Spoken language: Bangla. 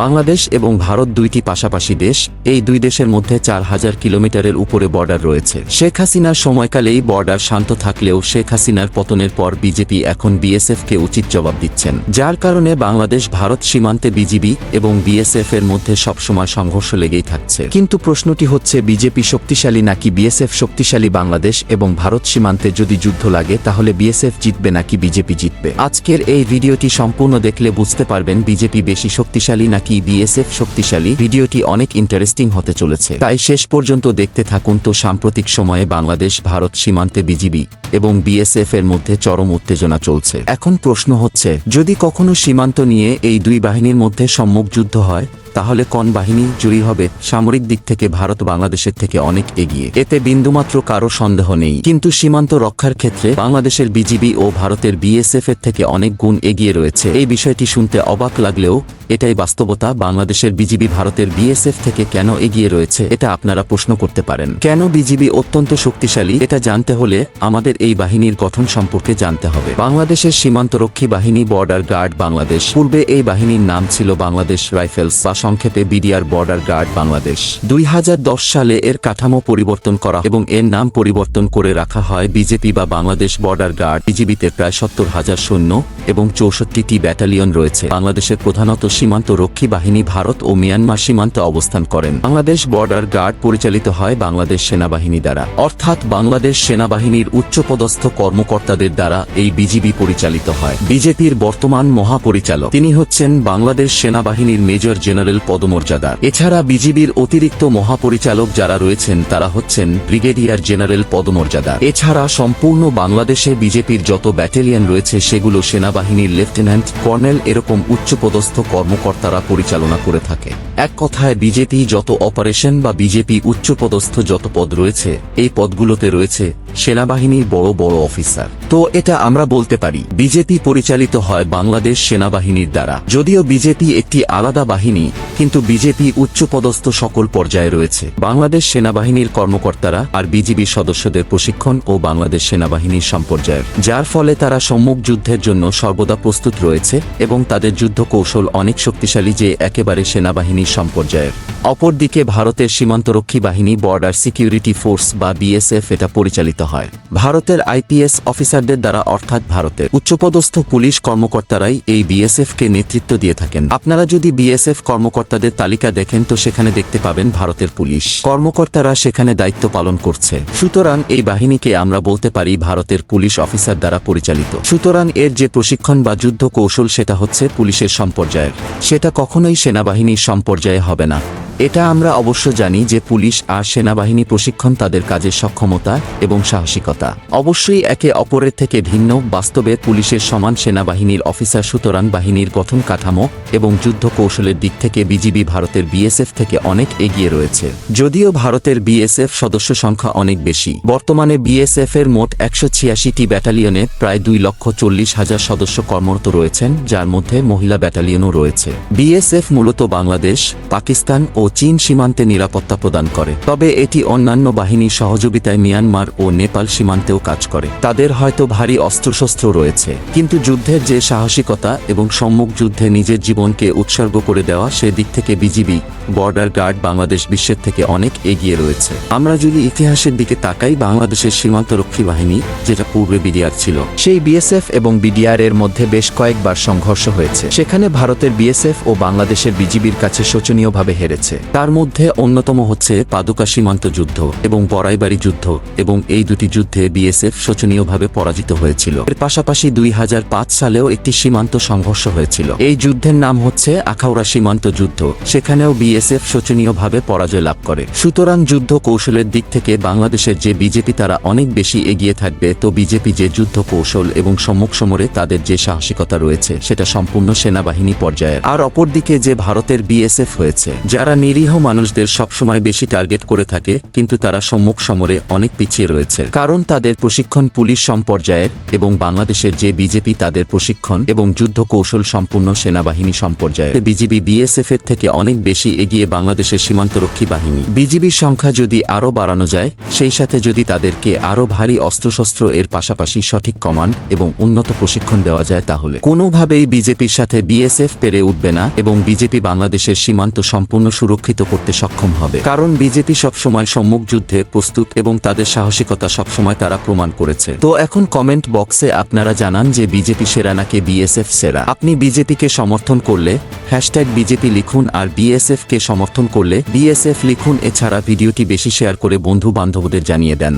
বাংলাদেশ এবং ভারত দুইটি পাশাপাশি দেশ, এই দুই দেশের মধ্যে চার হাজার কিলোমিটারের উপরে বর্ডার রয়েছে। শেখ হাসিনার সময়কালেই বর্ডার শান্ত থাকলেও শেখ হাসিনার পতনের পর বিজেপি এখন বিএসএফকে উচিত জবাব দিচ্ছেন। যার কারণে বাংলাদেশ, ভারত সীমান্তে বিজিবি এবং বিএসএফ এর মধ্যে সবসময় সংঘর্ষ লেগেই থাকছে। কিন্তু প্রশ্নটি হচ্ছে, বিজেপি শক্তিশালী নাকি বিএসএফ শক্তিশালী বাংলাদেশ এবং ভারত সীমান্তে যদি যুদ্ধ লাগে, তাহলে বিএসএফ জিতবে নাকি বিজেপি জিতবে? আজকের এই ভিডিওটি সম্পূর্ণ দেখলে বুঝতে পারবেন, বিজেপি বেশি শক্তিশালী নাকি বিএসএফ শক্তিশালী? ভিডিওটি অনেক ইন্টারেস্টিং হতে চলেছে। তাই শেষ পর্যন্ত দেখতে থাকুন তো সাম্প্রতিক সময়ে বাংলাদেশ, ভারত সীমান্তে বিজিবি এবং বিএসএফ এর মধ্যে চরম উত্তেজনা চলছে। এখন প্রশ্ন হচ্ছে, যদি কখনো সীমান্ত নিয়ে এই দুই বাহিনীর মধ্যে সম্মুখ যুদ্ধ হয় তাহলে কোন বাহিনী জয়ী হবে? সামরিক দিক থেকে ভারত বাংলাদেশের থেকে অনেক এগিয়ে। এতে বিন্দুমাত্র কারও সন্দেহ নেই। কিন্তু সীমান্ত রক্ষার ক্ষেত্রে বাংলাদেশের বিজিবি ও ভারতের বিএসএফ এর থেকে অনেক গুণ এগিয়ে রয়েছে। এই বিষয়টি শুনতে অবাক লাগলেও এটাই বাস্তবতা বাংলাদেশের বিজিবি ভারতের বিএসএফ থেকে কেন এগিয়ে রয়েছে, এটা আপনারা প্রশ্ন করতে পারেন। কেন বিজিবি অত্যন্ত শক্তিশালী, এটা জানতে হলে আমাদের এই বাহিনীর গঠন সম্পর্কে জানতে হবে। বাংলাদেশের সীমান্তরক্ষী বাহিনী বর্ডার গার্ড বাংলাদেশ। পূর্বে এই বাহিনীর নাম ছিল বাংলাদেশ রাইফেলস। সংক্ষেপে বিডিআর বর্ডার গার্ড বাংলাদেশ। দুই হাজার দশ সালে এর কাঠামো পরিবর্তন করা এবং এর নাম পরিবর্তন করে রাখা হয় বিজেপি বা বাংলাদেশ বর্ডার গার্ড। বিজিবিতে প্রায় সত্তর হাজার সৈন্য এবং চৌষট্টিটি ব্যাটালিয়ন রয়েছে। বাংলাদেশের প্রধানত সীমান্ত রক্ষী বাহিনী ভারত ও মিয়ানমার সীমান্তে অবস্থান করেন। বাংলাদেশ বর্ডার গার্ড পরিচালিত হয় বাংলাদেশ সেনাবাহিনী দ্বারা। অর্থাৎ বাংলাদেশ সেনাবাহিনীর উচ্চপদস্থ কর্মকর্তাদের দ্বারা এই বিজিবি পরিচালিত হয়। বিজেপির বর্তমান মহাপরিচালক তিনি হচ্ছেন বাংলাদেশ সেনাবাহিনীর মেজর জেনারেল পদমর্যাদার এছাড়া বিজিবির অতিরিক্ত মহাপরিচালক যারা রয়েছেন, তারা হচ্ছেন ব্রিগেডিয়ার জেনারেল পদমর্যাদা। এছাড়া সম্পূর্ণ বাংলাদেশে বিজেপির যত ব্যাটালিয়ন রয়েছে, সেগুলো সেনাবাহিনীর লেফটেন্যান্ট কর্নেল এরকম উচ্চপদস্থ কর্মকর্তারা পরিচালনা করে থাকে। এক কথায়, বিজেপি যত অপারেশন বা বিজেপি উচ্চপদস্থ যত পদ রয়েছে, এই পদগুলোতে রয়েছে সেনাবাহিনীর বড় বড় অফিসার। তো এটা আমরা বলতে পারি, বিজেপি পরিচালিত হয় বাংলাদেশ সেনাবাহিনীর দ্বারা। যদিও বিজেপি একটি আলাদা বাহিনী কিন্তু বিজেপি উচ্চপদস্থ সকল পর্যায়ে রয়েছে। বাংলাদেশ সেনাবাহিনীর কর্মকর্তারা আর বিজিবি সদস্যদের প্রশিক্ষণ ও বাংলাদেশ সেনাবাহিনীর সম্পর্যায়ের যার ফলে তারা সম্মুখ যুদ্ধের জন্য সর্বদা প্রস্তুত রয়েছে এবং তাদের যুদ্ধ কৌশল অনেক শক্তিশালী যে একেবারে সেনাবাহিনীর সম্পর্যায়ের। অপরদিকে ভারতের সীমান্তরক্ষী বাহিনী বর্ডার সিকিউরিটি ফোর্স বা বিএসএফ এটা পরিচালিত হয়। ভারতের আইপিএস অফিসারদের দ্বারা অর্থাৎ ভারতের উচ্চপদস্থ পুলিশ কর্মকর্তারাই এই বিএসএফ কে নেতৃত্ব দিয়ে থাকেন। আপনারা যদি বিএসএফ কর্মকর্তাদের তালিকা দেখেন তো সেখানে দেখতে পাবেন ভারতের পুলিশ। কর্মকর্তারা সেখানে দায়িত্ব পালন করছে। সুতরাং এই বাহিনীকে আমরা বলতে পারি ভারতের পুলিশ অফিসার দ্বারা পরিচালিত। সুতরাং এর যে প্রশিক্ষণ বা যুদ্ধ কৌশল সেটা হচ্ছে পুলিশের সম্পর্যায়ের। সেটা কখনোই সেনাবাহিনীর সম্পর্যায়ে হবে না। এটা আমরা অবশ্য জানি যে পুলিশ আর সেনাবাহিনী প্রশিক্ষণ তাদের কাজের সক্ষমতা এবং সাহসিকতা। অবশ্যই একে অপরের থেকে ভিন্ন, বাস্তবে পুলিশের সমান সেনাবাহিনীর অফিসার সুতরাং বাহিনীর গঠন কাঠামো এবং যুদ্ধ কৌশলের দিক থেকে বিজিবি ভারতের বিএসএফ থেকে অনেক এগিয়ে রয়েছে। যদিও ভারতের বিএসএফ সদস্য সংখ্যা অনেক বেশি, বর্তমানে বিএসএফ এর মোট একশো ছিয়াশিটি ব্যাটালিয়নে প্রায় দুই লক্ষ চল্লিশ হাজার সদস্য কর্মরত রয়েছেন, যার মধ্যে মহিলা ব্যাটালিয়নও রয়েছে। বিএসএফ মূলত বাংলাদেশ, পাকিস্তান ও চীন সীমান্তে নিরাপত্তা প্রদান করে। তবে এটি অন্যান্য বাহিনীর সহযোগিতায় মিয়ানমার ও নেপাল সীমান্তেও কাজ করে। তাদের হয়তো ভারী অস্ত্রশস্ত্র রয়েছে। কিন্তু যুদ্ধের যে সাহসিকতা এবং সম্মুখ যুদ্ধে নিজের জীবনকে উৎসর্গ করে দেওয়া সে দিক থেকে বিজিবি, বর্ডার গার্ড বাংলাদেশ বিশ্বের থেকে অনেক এগিয়ে রয়েছে। আমরা যদি ইতিহাসের দিকে তাকাই, বাংলাদেশের সীমান্তরক্ষী বাহিনী, যেটা পূর্বে বিডিআর ছিল, সেই বিএসএফ এবং বিডিআর এর মধ্যে বেশ কয়েকবার সংঘর্ষ হয়েছে। সেখানে ভারতের বিএসএফ ও বাংলাদেশের বিজিবির কাছে শোচনীয়ভাবে হেরেছে। তার মধ্যে অন্যতম হচ্ছে পাদুকা সীমান্ত যুদ্ধ এবং বড়াইবাড়ি যুদ্ধ এবং এই দুটি যুদ্ধে বিএসএফ শোচনীয়ভাবে পরাজিত হয়েছিল। এর পাশাপাশি দুই সালেও একটি সীমান্ত সংঘর্ষ হয়েছিল। এই যুদ্ধের নাম হচ্ছে আখাউড়া সীমান্ত যুদ্ধ। সেখানেও বিএসএফ শোচনীয়ভাবে পরাজয় লাভ করে। সুতরাং যুদ্ধ কৌশলের দিক থেকে বাংলাদেশের যে বিজেপি, তারা অনেক বেশি এগিয়ে থাকবে। তো বিজেপি যে যুদ্ধ কৌশল এবং সম্মুখ সমরে তাদের যে সাহসিকতা রয়েছে, সেটা সম্পূর্ণ সেনাবাহিনী পর্যায়ের। আর অপরদিকে যে ভারতের বিএসএফ হয়েছে, যারা নিরীহ মানুষদের সবসময় বেশি টার্গেট করে থাকে, কিন্তু তারা সম্মুখ সমরে অনেক পিছিয়ে রয়েছে। কারণ তাদের প্রশিক্ষণ পুলিশ সম্পর্যায়ের এবং বাংলাদেশের যে বিজেপি তাদের প্রশিক্ষণ এবং যুদ্ধ কৌশল সম্পূর্ণ সেনাবাহিনী সম্পর্যায়ে বিজিবি বিএসএফ এর থেকে অনেক বেশি এগিয়ে বাংলাদেশের সীমান্তরক্ষী বাহিনী। বিজিবির সংখ্যা যদি আরও বাড়ানো যায়, সেই সাথে যদি তাদেরকে আরও ভারী অস্ত্রশস্ত্র এর পাশাপাশি সঠিক কমান্ড এবং উন্নত প্রশিক্ষণ দেওয়া যায় তাহলে। কোনোভাবেই বিজেপির সাথে বিএসএফ পেরে উঠবে না এবং বিজেপি বাংলাদেশের সীমান্ত সম্পূর্ণ সুরক্ষিত করতে সক্ষম হবে। কারণ বিজেপি সবসময় সম্মুখ যুদ্ধে প্রস্তুত এবং তাদের সাহসিকতা সবসময় তারা প্রমাণ করেছে। তো এখন কমেন্ট বক্সে আপনারা জানান যে বিজেপি সেরা নাকি বিএসএফ সেরা? আপনি বিজেপিকে সমর্থন করলে, হ্যাশট্যাগ বিজেপি লিখুন আর বিএসএফ কে সমর্থন করলে বিএসএফ লিখুন, এছাড়া ভিডিওটি বেশি শেয়ার করে বন্ধু বান্ধবদের জানিয়ে দেন।